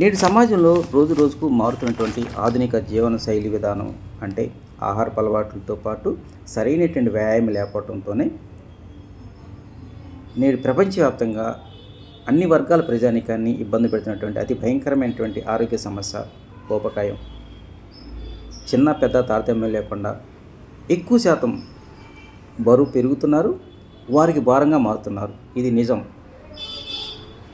నేటి సమాజంలో రోజు రోజుకు మారుతున్నటువంటి ఆధునిక జీవన శైలి విధానం అంటే ఆహార అలవాట్లతో పాటు సరైనటువంటి వ్యాయామం లేకపోవడంతోనే నేడు ప్రపంచవ్యాప్తంగా అన్ని వర్గాల ప్రజానికాన్ని ఇబ్బంది పెడుతున్నటువంటి అతి భయంకరమైనటువంటి ఆరోగ్య సమస్య కోపకాయం. చిన్న పెద్ద తారతమ్యం లేకుండా ఎక్కువ శాతం బరువు పెరుగుతున్నారు వారికి భారంగా మారుతున్నారు. ఇది నిజం.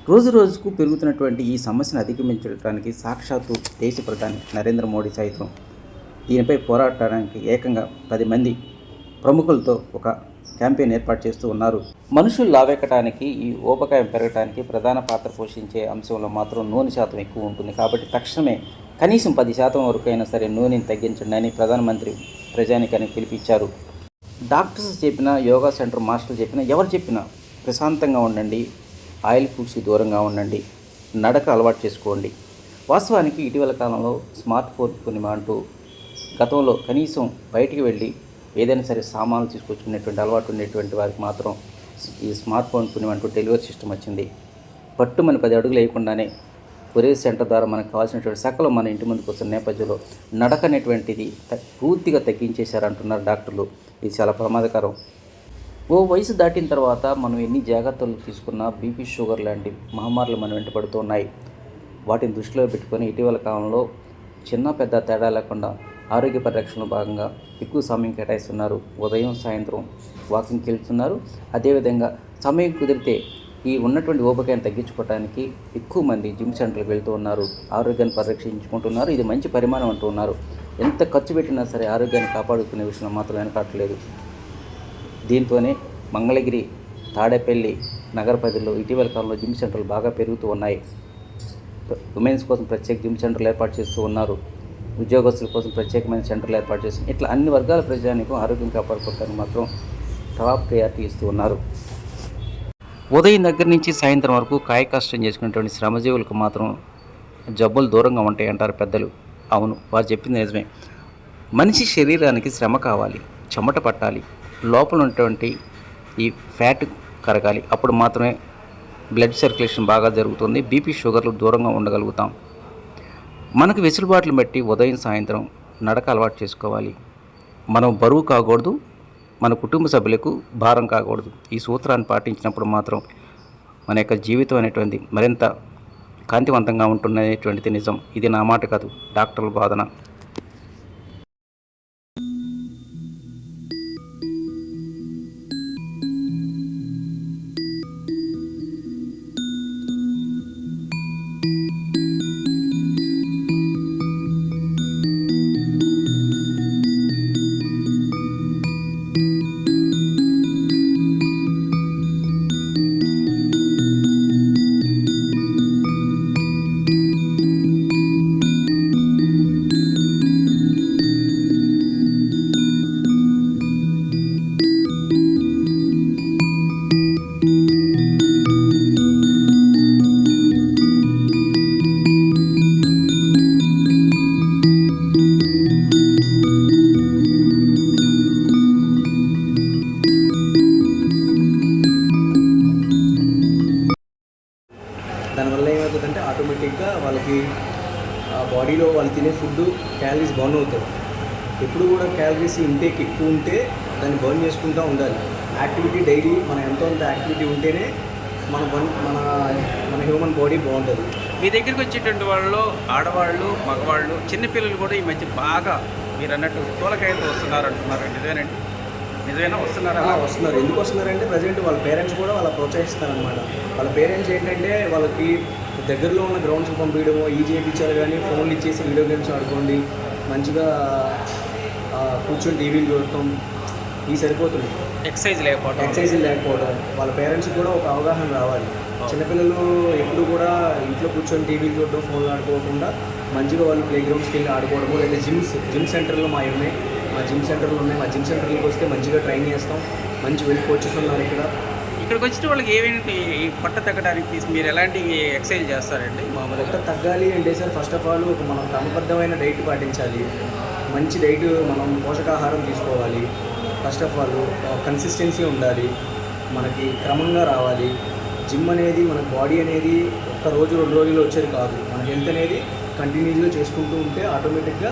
రోజు రోజుకు పెరుగుతున్నటువంటి ఈ సమస్యను అధిగమించడానికి సాక్షాత్తు దేశ ప్రధాని నరేంద్ర మోడీ సైతం దీనిపై పోరాడటానికి ఏకంగా పది మంది ప్రముఖులతో ఒక క్యాంపెయిన్ ఏర్పాటు చేస్తూ ఉన్నారు. మనుషులు లావెక్కడానికి ఈ ఊబకాయం పెరగడానికి ప్రధాన పాత్ర పోషించే అంశంలో మాత్రం నూనె శాతం ఎక్కువ ఉంటుంది కాబట్టి తక్షణమే కనీసం పది శాతం వరకు అయినా సరే నూనెని తగ్గించండి అని ప్రధానమంత్రి ప్రజానికని పిలిపించారు డాక్టర్స్ చెప్పినా యోగా సెంటర్ మాస్టర్లు చెప్పినా ఎవరు చెప్పినా ప్రశాంతంగా ఉండండి ఆయిల్ ఫుడ్స్కి దూరంగా ఉండండి. నడక అలవాటు చేసుకోండి. వాస్తవానికి ఇటీవల కాలంలో స్మార్ట్ ఫోన్ పూర్ణిమ అంటూ గతంలో కనీసం బయటికి వెళ్ళి ఏదైనా సరే సామాన్లు తీసుకొచ్చుకునేటువంటి అలవాటు ఉండేటువంటి వారికి మాత్రం ఈ స్మార్ట్ ఫోన్ పూర్ణిమ అంటూ డెలివరీ సిస్టమ్ వచ్చింది. పట్టు మన పది అడుగులు వేయకుండానే కొరియర్ సెంటర్ ద్వారా మనకు కావాల్సినటువంటి సకలం మన ఇంటి ముందుకు వస్తున్న నేపథ్యంలో నడక అనేటువంటిది పూర్తిగా తగ్గించేశారంటున్నారు డాక్టర్లు. ఇది చాలా ప్రమాదకరం. ఓ వయసు దాటిన తర్వాత మనం ఎన్ని జాగ్రత్తలు తీసుకున్నా బీపీ షుగర్ లాంటి మహమ్మారులు మన వెంట పడుతున్నాయి. వాటిని దృష్టిలో పెట్టుకొని ఇటీవల కాలంలో చిన్న పెద్ద తేడా లేకుండా ఆరోగ్య పరిరక్షణలో భాగంగా ఎక్కువ సమయం కేటాయిస్తున్నారు. ఉదయం సాయంత్రం వాకింగ్కి వెళ్తున్నారు అదేవిధంగా సమయం కుదిరితే ఈ ఉన్నటువంటి ఓపికను తగ్గించుకోవడానికి ఎక్కువ మంది జిమ్ సెంటర్లకు వెళ్తూ ఉన్నారు. ఆరోగ్యాన్ని పరిరక్షించుకుంటున్నారు. ఇది మంచి పరిమాణం అంటూ ఉన్నారు. ఎంత ఖర్చు పెట్టినా సరే ఆరోగ్యాన్ని కాపాడుకునే విషయంలో మాత్రం వెనకట్లేదు దీంతోనే మంగళగిరి తాడేపల్లి నగర పరిధిలో ఇటీవల కాలంలో జిమ్ సెంటర్లు బాగా పెరుగుతూ ఉన్నాయి. ఉమెన్స్ కోసం ప్రత్యేక జిమ్ సెంటర్లు ఏర్పాటు చేస్తూ ఉన్నారు. ఉద్యోగస్తుల కోసం ప్రత్యేకమైన సెంటర్లు ఏర్పాటు చేస్తున్నారు ఇట్లా అన్ని వర్గాల ప్రజానికి ఆరోగ్యం కాపాడుకోవడానికి మాత్రం టాప్ ప్రయారిటీ ఇస్తూ ఉన్నారు. ఉదయం దగ్గర నుంచి సాయంత్రం వరకు కాయ కష్టం చేసుకునేటువంటి శ్రమజీవులకు మాత్రం జబ్బులు దూరంగా ఉంటాయి అంటారు పెద్దలు. అవును వారు చెప్పింది నిజమే. మనిషి శరీరానికి శ్రమ కావాలి చెమట పట్టాలి లోపల ఉన్నటువంటి ఈ ఫ్యాట్ కరగాలి. అప్పుడు మాత్రమే బ్లడ్ సర్క్యులేషన్ బాగా జరుగుతుంది. బీపీ షుగర్లు దూరంగా ఉండగలుగుతాం. మనకు వెసులుబాట్లు బట్టి ఉదయం సాయంత్రం నడక అలవాటు చేసుకోవాలి. మనం బరువు కాకూడదు. మన కుటుంబ సభ్యులకు భారం కాకూడదు. ఈ సూత్రాన్ని పాటించినప్పుడు మాత్రం మన యొక్క జీవితం అనేటువంటి మరింత కాంతివంతంగా ఉంటుందనేటువంటిది నిజం. ఇది నా మాట కాదు. డాక్టర్ల బాధన. దానివల్ల ఏమవుతుందంటే ఆటోమేటిక్గా వాళ్ళకి ఆ బాడీలో వాళ్ళు తినే ఫుడ్ క్యాలరీస్ బర్న్ అవుతాయి. ఎప్పుడు కూడా క్యాలరీస్ ఇంటేక్ ఎక్కువ ఉంటే దాన్ని బర్న్ చేసుకుంటూ ఉండాలి. యాక్టివిటీ డైలీ మన ఎంతో అంత యాక్టివిటీ ఉంటేనే మన బన్ మన మన హ్యూమన్ బాడీ బాగుంటుంది. మీ దగ్గరికి వచ్చేటువంటి వాళ్ళు ఆడవాళ్ళు మగవాళ్ళు చిన్నపిల్లలు కూడా ఈ మధ్య బాగా మీరు అన్నట్టు స్థూలకాయలతో వస్తున్నారు అంటున్నారు నిజమేనండి నిజమేనా వస్తున్నారా? వస్తున్నారు. ఎందుకు వస్తున్నారంటే ప్రజెంట్ వాళ్ళ పేరెంట్స్ కూడా వాళ్ళ ప్రోత్సహిస్తారనమాట వాళ్ళ పేరెంట్స్ ఏంటంటే వాళ్ళకి దగ్గరలో ఉన్న గ్రౌండ్స్కి పంపించడము ఈ చేయించారు కానీ ఫోన్లు ఇచ్చేసి వీడియో గేమ్స్ ఆడుకోండి మంచిగా కూర్చొని టీవీలు చూడటం ఇవి సరిపోతుంది. ఎక్సర్సైజ్ లేకపోవడం ఎక్సర్సైజ్ లేకపోవడం వాళ్ళ పేరెంట్స్ కూడా ఒక అవగాహన రావాలి. చిన్నపిల్లలు ఎప్పుడు కూడా ఇంట్లో కూర్చొని టీవీలు చూడడం ఫోన్లు ఆడుకోకుండా మంచిగా వాళ్ళు ప్లే గ్రౌండ్స్కి వెళ్ళి ఆడుకోవడము లేదా జిమ్స్ జిమ్ సెంటర్లో మా ఉన్నాయి మా జిమ్ సెంటర్లు ఉన్నాయి. మా జిమ్ సెంటర్లకు వస్తే మంచిగా ట్రైన్ చేస్తాం. మంచి వెళ్ళి కోచెస్ ఉన్నారు ఇక్కడ. ఇక్కడికి వచ్చిన వాళ్ళకి ఏమేంటి ఈ పొట్ట తగ్గడానికి మీరు ఎలాంటి ఎక్సర్సైజ్ చేస్తారండి? మామూలుగా పొట్ట తగ్గాలి అంటే సార్ ఫస్ట్ ఆఫ్ ఆల్ ఒక మనం క్రమబద్ధమైన డైట్ పాటించాలి. మంచి డైట్ మనం పోషకాహారం తీసుకోవాలి. ఫస్ట్ ఆఫ్ ఆల్ కన్సిస్టెన్సీ ఉండాలి. మనకి క్రమంగా రావాలి. జిమ్ అనేది మన బాడీ అనేది ఒక్క రోజు రెండు రోజులు వచ్చేది కాదు. మన హెల్త్ అనేది కంటిన్యూస్గా చేసుకుంటూ ఉంటే ఆటోమేటిక్గా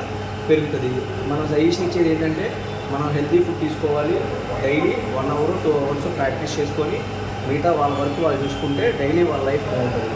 పెరుగుతుంది. మనం సజెషన్ ఇచ్చేది ఏంటంటే మనం హెల్తీ ఫుడ్ తీసుకోవాలి. Daily one hour two hours practice చేసుకొని మిగతా వాళ్ళ వరకు వాళ్ళు చూసుకుంటే డైలీ వాళ్ళ లైఫ్ బాగుంటుంది.